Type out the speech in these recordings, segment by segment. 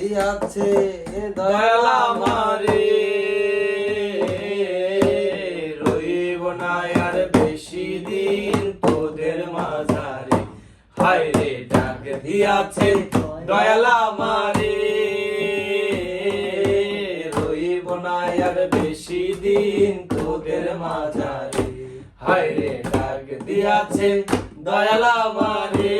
দিয়াছে দয়াল আমারে রইব না আর বেশি দিন তোদের মাঝারে। হায় রে ডাক দিয়াছে দয়াল আমারে। রইব না আর বেশি দিন তোদের মাঝারে। হায় রে ডাক দিয়াছে দয়াল আমারে।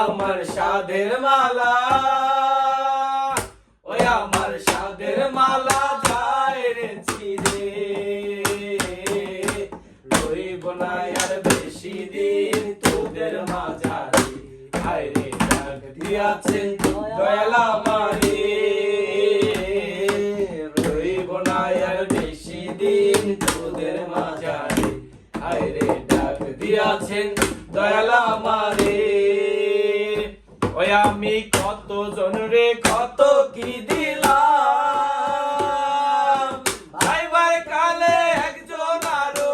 আমার সাধের মালা, ওই আমার সাধের মালা যায় রে চিরে রইব না আর বেশি দিন তোদের রে দিয়াছেন দয়াল আমারে। রইব না আর বেশি দিন তোদের মাঝারে। হায় রে ডাক দিয়াছেন দয়াল আমারে। ওই আমি কত জন রে, কত কি দিলাম? কালে একজন আরও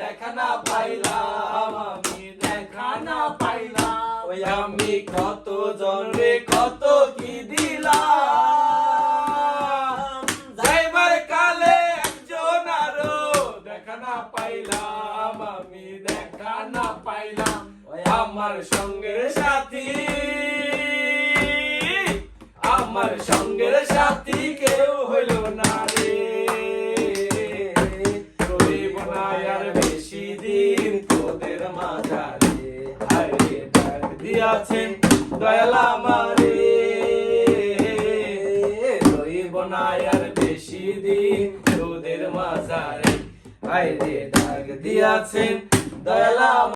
দেখা না পাইলাম, আমি দেখা না পাইলাম। ওই আমি কত জন রে, কত কি দিলাম? কালে একজন আরও দেখা না পাইলাম, আমি দেখা পাইলাম। আমার সঙ্গে সাথী রইব না আর বেশি দিন তোদের মাঝারে। হারে ডাক দিয়াছেন দয়াল আমারে। রইব না বেশি দিন তোদের মাঝারে। হায় রে ডাক দিয়াছেন দয়াল